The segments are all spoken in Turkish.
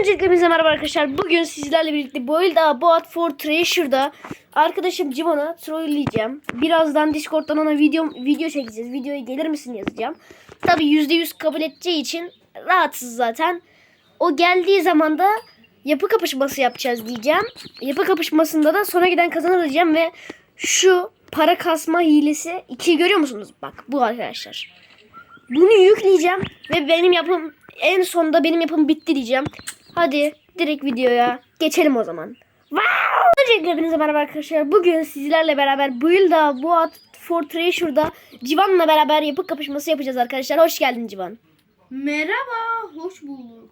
Öncelikle bize merhaba arkadaşlar. Bugün sizlerle birlikte Boilda Boat for Treasure'da arkadaşım Civan'ı trolleyeceğim. Birazdan Discord'dan ona video video çekeceğiz. Videoya gelir misin yazacağım. Tabi %100 kabul edeceği için rahatsız zaten. O geldiği zaman da yapı kapışması yapacağız diyeceğim. Yapı kapışmasında da sona giden kazanır diyeceğim ve şu para kasma hilesi 2'yi görüyor musunuz? Bak bu arkadaşlar. Bunu yükleyeceğim ve benim yapım en sonunda benim yapım bitti diyeceğim. Hadi direkt videoya geçelim o zaman. Wow! Hepinize merhaba arkadaşlar. Bugün sizlerle beraber Build'a Boat for Treasure'da Civan'la beraber yapı kapışması yapacağız arkadaşlar. Hoş geldin Civan. Merhaba, hoş bulduk.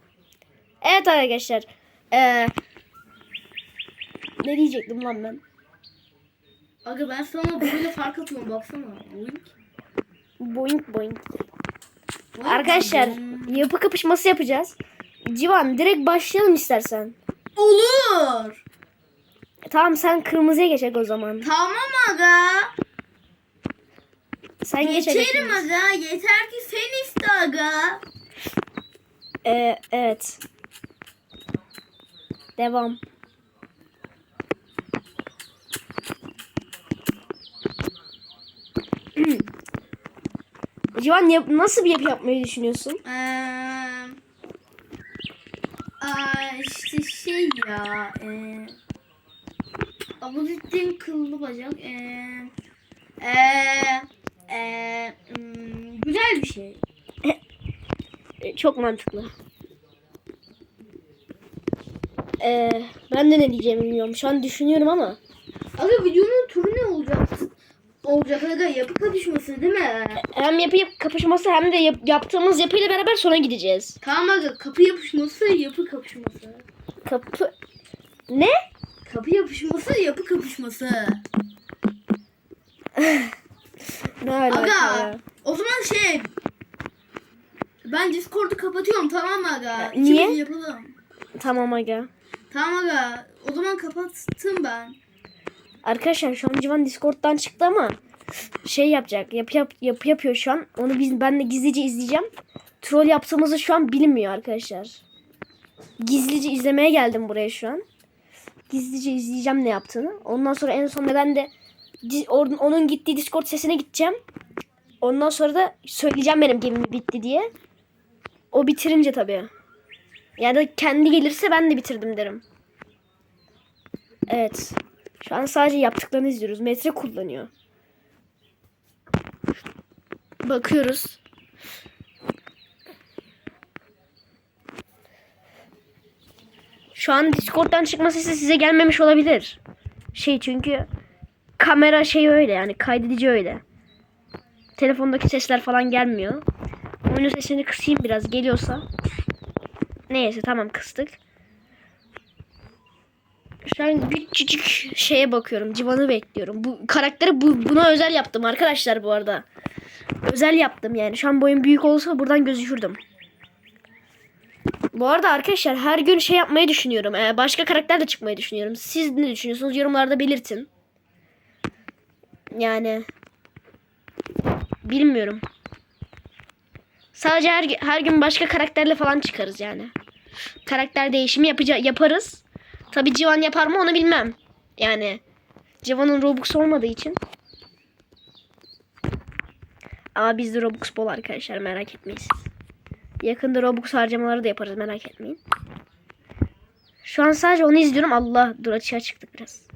Evet arkadaşlar. Ee, ne diyecektim lan ben? Aga ben sana böyle fark atıyorum baksana. Boink. Boing. Boink. Arkadaşlar yapı kapışması yapacağız. Civan direkt başlayalım istersen. Olur. Tamam sen kırmızıya geçecek o zaman. Tamam aga. Sen geç Geçerim aga. Yeter ki sen iste aga. Ee, evet. Devam. Civan yap- nasıl bir yapı yapmayı düşünüyorsun? Eee... Aa, işte şey ya. Eee... Abudettin kıllı bacak. Eee... Eee... Eee... hmm, güzel bir şey. Ee, çok mantıklı. Ee, ben de ne diyeceğimi bilmiyorum. Şu an düşünüyorum ama. Aga videonun? Olacak aga yapı kapışması değil mi? Hem yapı yap- kapışması hem de yap- yaptığımız yapıyla beraber sona gideceğiz. Tamam aga kapı yapışması yapı kapışması. Kapı... Ne? Kapı yapışması yapı kapışması. Ne alaka Aga o zaman şey ben Discord'u kapatıyorum tamam mı aga? Niye? İkimiz yapalım. Tamam aga. Tamam aga o zaman kapattım ben. Arkadaşlar şu an Civan Discord'dan çıktı ama şey yapacak. Yapı yap, yapı yapıyor şu an. Onu biz ben de gizlice izleyeceğim. Troll yaptığımızı şu an bilmiyor arkadaşlar. Gizlice izlemeye geldim buraya şu an. Gizlice izleyeceğim ne yaptığını. Ondan sonra en sonunda ben de onun gittiği Discord sesine gideceğim. Ondan sonra da söyleyeceğim benim gemim bitti diye. O bitirince tabii. Ya da kendi gelirse ben de bitirdim derim. Evet. Şu an sadece yaptıklarını izliyoruz. Metre kullanıyor. Bakıyoruz. Şu an Discord'dan çıkma sesi size gelmemiş olabilir. Şey çünkü kamera şey öyle yani kaydedici öyle. Telefondaki sesler falan gelmiyor. Oyunun sesini kısayım biraz geliyorsa. Neyse tamam kıstık. Şu an küçücük şeye bakıyorum. Civan'ı bekliyorum. Bu karakteri bu, buna özel yaptım arkadaşlar bu arada. Özel yaptım yani. Şu an boyum büyük olsa buradan gözükürdüm. Bu arada arkadaşlar her gün şey yapmayı düşünüyorum. Ee, başka karakterle çıkmayı düşünüyorum. Siz ne düşünüyorsunuz? Yorumlarda belirtin. Yani bilmiyorum. Sadece her, her gün başka karakterle falan çıkarız yani. Karakter değişimi yapaca yaparız. Tabi Civan yapar mı onu bilmem. Yani Civan'ın Robux olmadığı için. Ama bizde Robux bol arkadaşlar merak etmeyin. Yakında Robux harcamaları da yaparız merak etmeyin. Şu an sadece onu izliyorum. Allah dur açığa çıktık biraz.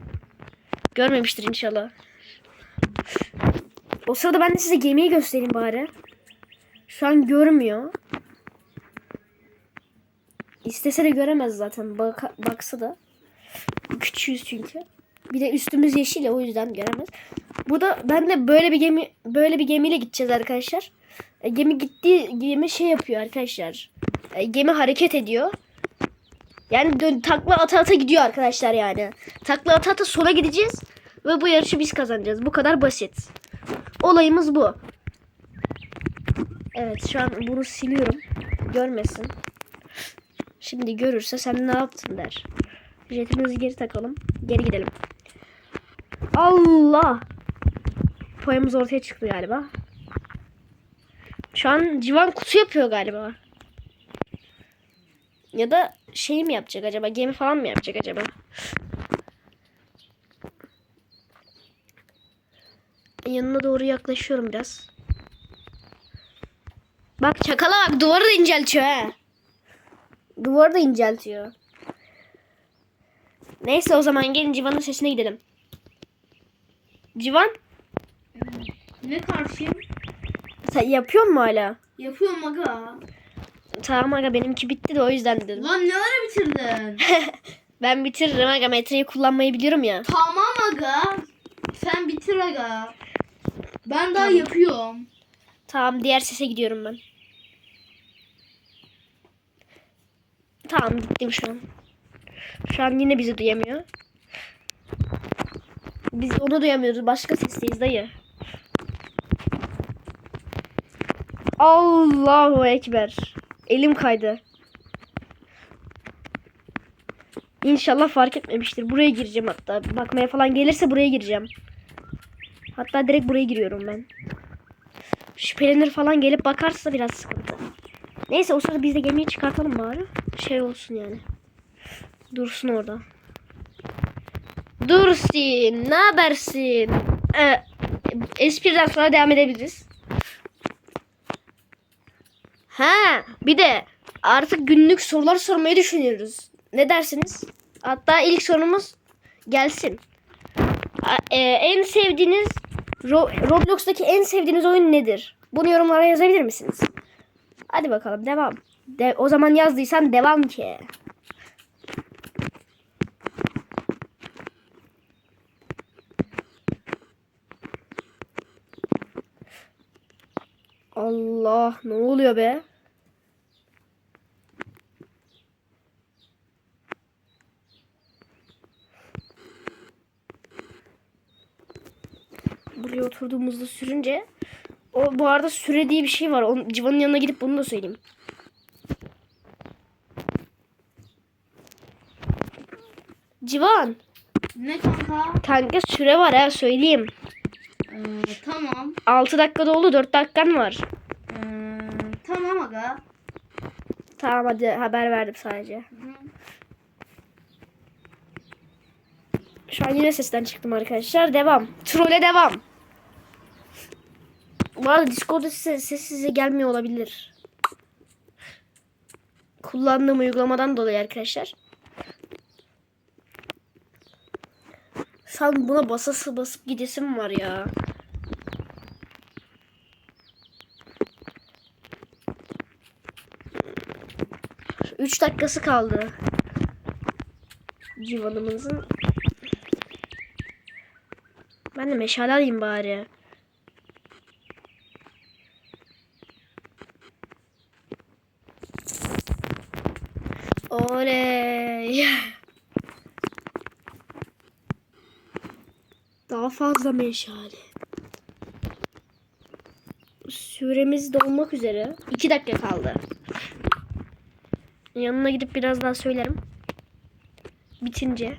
Görmemiştir inşallah. O sırada ben de size gemiyi göstereyim bari. Şu an görmüyor. İstese de göremez zaten. Bak, baksa da. Küçüğüz çünkü. Bir de üstümüz yeşil ya o yüzden göremez. Bu da ben de böyle bir gemi böyle bir gemiyle gideceğiz arkadaşlar. E, gemi gittiği gemi şey yapıyor arkadaşlar. E, gemi hareket ediyor. Yani dön, takla ata ata gidiyor arkadaşlar yani. Takla ata ata sola gideceğiz ve bu yarışı biz kazanacağız. Bu kadar basit. Olayımız bu. Evet şu an bunu siliyorum. Görmesin. Şimdi görürse sen ne yaptın der. Jetimizi geri takalım. Geri gidelim. Allah. Poyamız ortaya çıktı galiba. Şu an civan kutu yapıyor galiba. Ya da şey mi yapacak acaba? Gemi falan mı yapacak acaba? Yanına doğru yaklaşıyorum biraz. Bak çakala bak duvarı da inceltiyor ha. Duvarı da inceltiyor. Neyse o zaman gelin Civan'ın sesine gidelim. Civan Ne karşıyım? sen yapıyor mu hala? Yapıyorum aga. Tamam aga benimki bitti de o yüzden dedim. Lan ne ara bitirdin? Ben bitiririm aga metreyi kullanmayı biliyorum ya. tamam aga. Sen bitir aga. Ben daha yapıyorum. Tamam diğer sese gidiyorum ben. Tamam gittim şu an. Şu an yine bizi duyamıyor. Biz onu duyamıyoruz. Başka sesteyiz dayı. Allahu Ekber. Elim kaydı. İnşallah fark etmemiştir. Buraya gireceğim hatta. Bakmaya falan gelirse buraya gireceğim. Hatta direkt buraya giriyorum ben. Şüphelenir falan gelip bakarsa biraz sıkıntı. Neyse o sırada biz de gemiyi çıkartalım bari. Şey olsun yani. Dursun orada. Dursin. Ne habersin? Ee, espriden sonra devam edebiliriz. Ha, bir de artık günlük sorular sormayı düşünüyoruz. Ne dersiniz? Hatta ilk sorumuz gelsin. A- e, en sevdiğiniz Ro- Roblox'taki en sevdiğiniz oyun nedir? Bunu yorumlara yazabilir misiniz? Hadi bakalım devam. De- o zaman yazdıysan devam ki. Allah ne oluyor be? Buraya oturduğumuzda sürünce o bu arada süre diye bir şey var. Onun, Civan'ın yanına gidip bunu da söyleyeyim. Civan, Ne kanka? kanka süre var ha söyleyeyim. Ee, tamam. 6 dakikada oldu 4 dakikan var. Aga. Tamam hadi haber verdim sadece. Hı. Şu an yine sesten çıktım arkadaşlar. Devam. Troll'e devam. Bu arada Discord'da ses, ses size gelmiyor olabilir. Kullandığım uygulamadan dolayı arkadaşlar. An buna basası basıp gidesim var ya. Üç dakikası kaldı. Civanımızın ben de meşale alayım bari. Oley. Daha fazla meşale. Süremiz dolmak üzere. 2 dakika kaldı. Yanına gidip biraz daha söylerim. Bitince.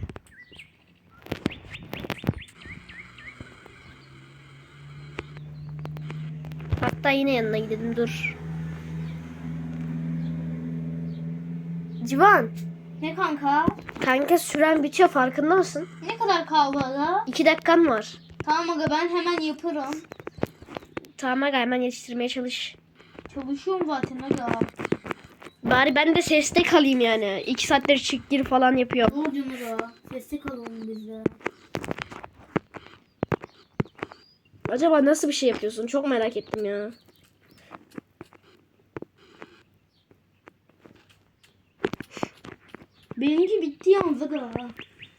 Hatta yine yanına gidelim dur. Civan. Ne kanka? Kanka süren bitiyor farkında mısın? Ne kadar kaldı? 2 dakikan var. Tamam aga ben hemen yaparım. Tamam aga hemen yetiştirmeye çalış. Çalışıyorum zaten aga. Bari ben de seste kalayım yani. 2 saattir çık gir falan yapıyorum. Doğru diyorsun aga. Sesli kalalım biz de. Acaba nasıl bir şey yapıyorsun? Çok merak ettim ya. Benimki bitti yalnız aga.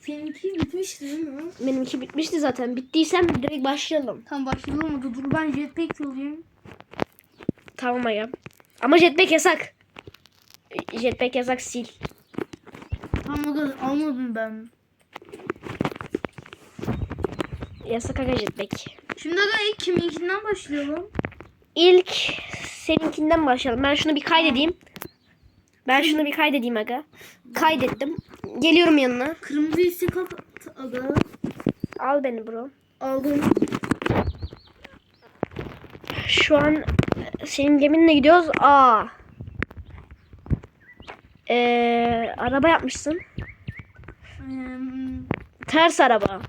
Seninki bitmişti değil mi? Benimki bitmişti zaten. Bittiysem direkt başlayalım. Tamam başlayalım aga. Dur ben jetpack alayım. Tamam aga. Ama jetpack yasak. Jetpack yasak sil. Aga almadım ben. Yasak aga jetpack. Şimdi aga ilk kiminkinden başlayalım? İlk seninkinden başlayalım. Ben şunu bir kaydedeyim. Ben şunu bir kaydedeyim aga. Kaydettim. Geliyorum yanına. Kırmızı istek aga. Al beni bro. Aldım. Şu an senin geminle gidiyoruz. Aa. Ee, araba yapmışsın. Hmm, Ters araba.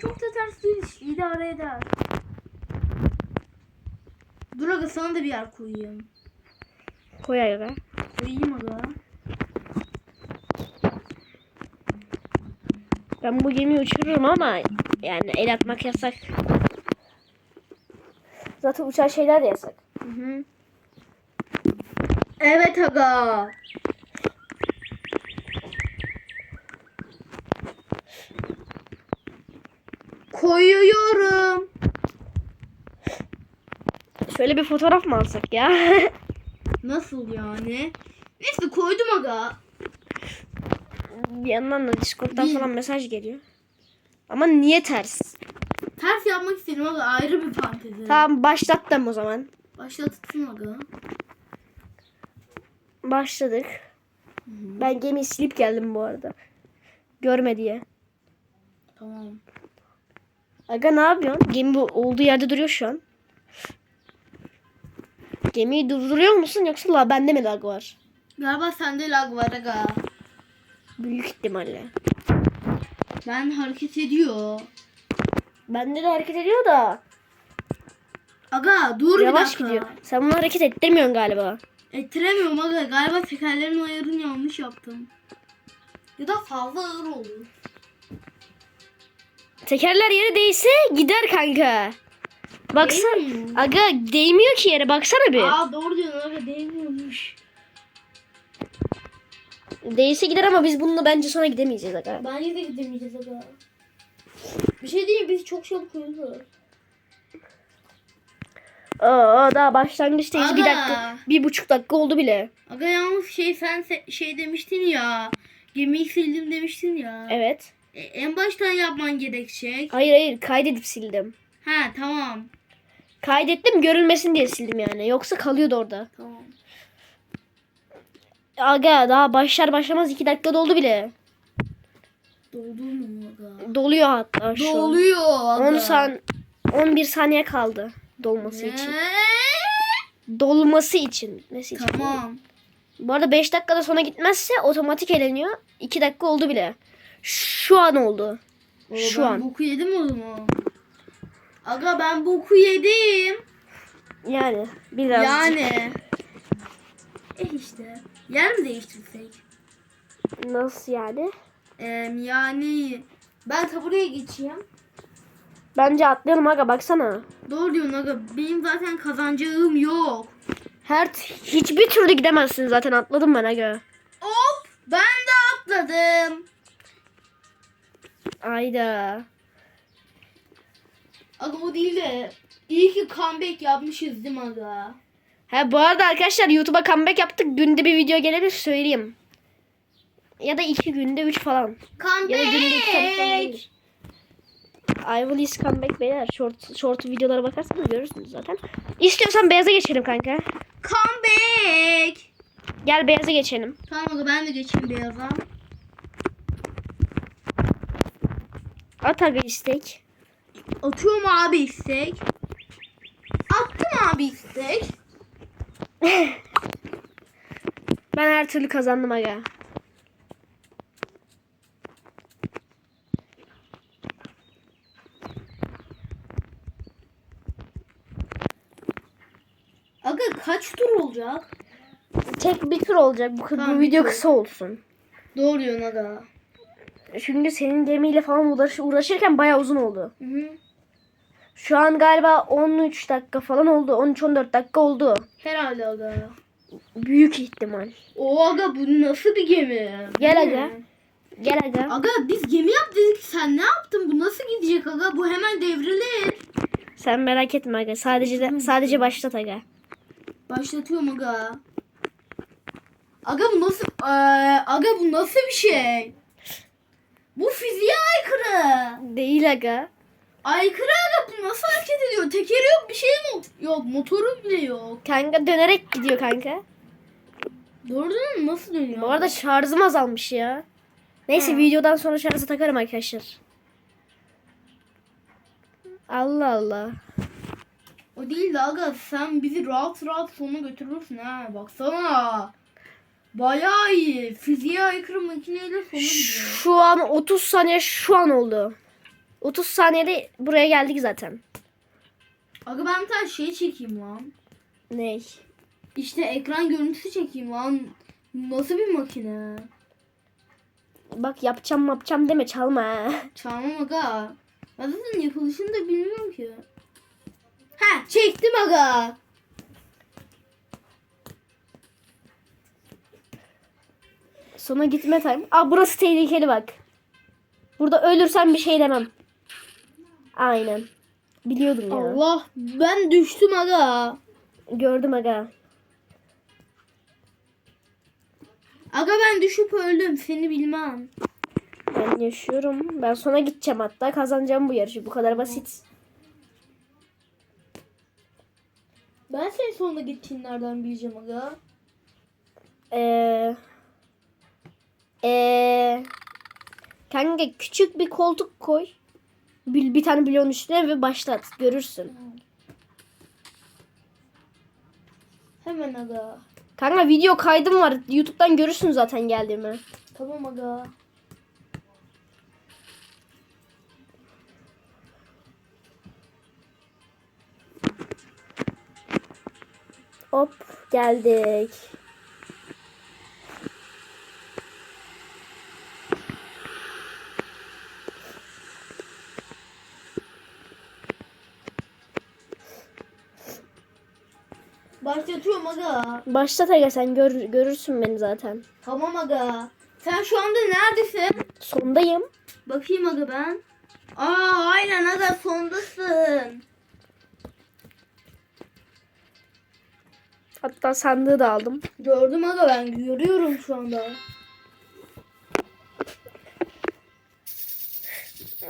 çok da ters değil idare eder. Dur aga sana da bir yer koyayım. Koy aga. Koyayım aga. Ben bu gemiyi uçururum ama yani el atmak yasak. Zaten uçan şeyler de yasak. Hı hı. Evet aga. Koyuyorum. Şöyle bir fotoğraf mı alsak ya? Nasıl yani? Neyse koydum aga. bir yandan da Discord'dan Bir- falan mesaj geliyor. Ama niye ters? Ters yapmak istedim aga ayrı bir fantezi. Tamam başlattım o zaman. Başlattın aga. Başladık. Ben gemiyi silip geldim bu arada. Görme diye. Tamam. Aga ne yapıyorsun? Gemi bu olduğu yerde duruyor şu an. Gemiyi durduruyor musun yoksa la bende mi lag var? Galiba sende lag var aga. Büyük ihtimalle. Ben hareket ediyor. Bende de hareket ediyor da Aga dur bir yavaş dakika. gidiyor. Sen bunu hareket ettirmiyorsun galiba. Ettiremiyorum aga. Galiba tekerlerin ayarını yanlış yaptım. Ya da fazla ağır oldu. Tekerler yere değse gider kanka. Baksana. Değmiyor. Aga değmiyor ki yere baksana bir. Aa doğru diyorsun aga değmiyormuş. Değse gider ama biz bununla bence sonra gidemeyeceğiz aga. Bence de gidemeyeceğiz aga. Bir şey değil biz çok çabuk öldük. Aa, daha başlangıçtayız. Bir Aga. dakika. Bir buçuk dakika oldu bile. Aga yalnız şey sen se- şey demiştin ya. Gemiyi sildim demiştin ya. Evet. E, en baştan yapman gerekecek. Hayır hayır kaydedip sildim. Ha tamam. Kaydettim görülmesin diye sildim yani. Yoksa kalıyordu orada. Tamam. Aga daha başlar başlamaz iki dakika doldu bile. Doldu mu aga? Doluyor hatta şu. Doluyor aga. 10 san 11 saniye kaldı dolması için. Dolması için. Bitmesi için. Tamam. Bu arada 5 dakikada sonra gitmezse otomatik eleniyor. 2 dakika oldu bile. Şu an oldu. Oo, Şu ben an. boku yedim o zaman. Aga ben boku yedim. Yani biraz. Yani. Eh işte. Yer mi değiştirsek? Nasıl yani? Ee, yani ben tabureye geçeyim. Bence atlayalım aga baksana. Doğru diyorsun aga. Benim zaten kazancağım yok. Her hiçbir türlü gidemezsin zaten atladım ben aga. Hop ben de atladım. Ayda. Aga o değil de iyi ki comeback yapmışız değil mi aga? Ha bu arada arkadaşlar YouTube'a comeback yaptık. Günde bir video gelebilir söyleyeyim. Ya da iki günde üç falan. Ya da günde iki falan Comeback. gelir. I will is comeback beyler. Short, short videolara bakarsanız görürsünüz zaten. İstiyorsan beyaza geçelim kanka. Comeback. Gel beyaza geçelim. Tamam aga ben de geçeyim beyaza. At aga istek. Atıyorum abi istek. Attım abi istek. Ben her türlü kazandım. Aga kaç tur olacak? Tek bir tur olacak. Bu, Tamam, bu video tur. kısa olsun. Doğru diyorsun aga. Çünkü senin gemiyle falan uğraş, uğraşırken bayağı uzun oldu. Hı hı. Şu an galiba 13 dakika falan oldu. 13-14 dakika oldu. Herhalde aga. Büyük ihtimal. O aga bu nasıl bir gemi? Gel aga. Gel aga. Aga biz gemi yap dedik sen ne yaptın? Bu nasıl gidecek aga? Bu hemen devrilir. Sen merak etme aga. Sadece de, sadece başlat aga. Başlatıyorum aga. Aga bu nasıl Ee, aga bu nasıl bir şey? Bu fiziğe aykırı. Değil aga. Aykırı aga bu nasıl hareket ediyor? Tekeri yok bir şey mi? Yok motoru bile yok. Kanka dönerek gidiyor kanka. Doğru değil mi? Nasıl dönüyor? Bu arada şarjım azalmış ya. Neyse Hı. videodan sonra şarjı takarım arkadaşlar. Allah Allah. O değil de aga sen bizi rahat rahat sona götürürsün ha. Baksana. Bayağı iyi. Fiziğe aykırı makineyle sona gidiyor. Şu an 30 saniye şu an oldu. 30 saniyede buraya geldik zaten. Aga ben bir tane şey çekeyim lan. Ney? İşte ekran görüntüsü çekeyim lan. Nasıl bir makine? Bak yapacağım yapacağım deme çalma. Çalmam aga. Ben zaten yapılışını da bilmiyorum ki. Ha çektim aga. Sona gitme time. Aa burası tehlikeli bak. Burada ölürsem bir şey demem. Aynen. Biliyordum ya. Allah ben düştüm aga. Gördüm aga. Aga ben düşüp öldüm seni bilmem. Ben yaşıyorum. Ben sona gideceğim hatta. Kazanacağım bu yarışı. Bu kadar basit. Ben senin sonunda gittiğin nereden bileceğim aga? Eee... Eee... Kanka küçük bir koltuk koy. Bir, bir tane bloğun üstüne ve başlat. Görürsün. Hemen aga. Kanka video kaydım var. YouTube'dan görürsün zaten geldiğimi. Tamam aga. Hop geldik. Başlatıyorum aga. Başlat aga sen gör, görürsün beni zaten. Tamam aga. Sen şu anda neredesin? Sondayım. Bakayım aga ben. Aa aynen aga sondasın. Hatta sandığı da aldım. Gördüm aga ben görüyorum şu anda.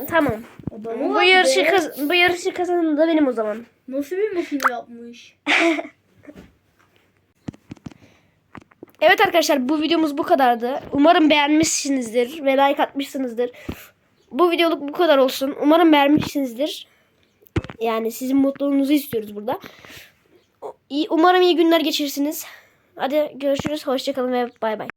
Tamam. Adamı Bu yarışı be. kaz- bu yarışı kazanan da benim o zaman. Nasıl bir makine yapmış? Evet arkadaşlar bu videomuz bu kadardı. Umarım beğenmişsinizdir ve like atmışsınızdır. Bu videoluk bu kadar olsun. Umarım beğenmişsinizdir. Yani sizin mutluluğunuzu istiyoruz burada. İyi- Umarım iyi günler geçirirsiniz. Hadi görüşürüz. Hoşçakalın ve bay bay.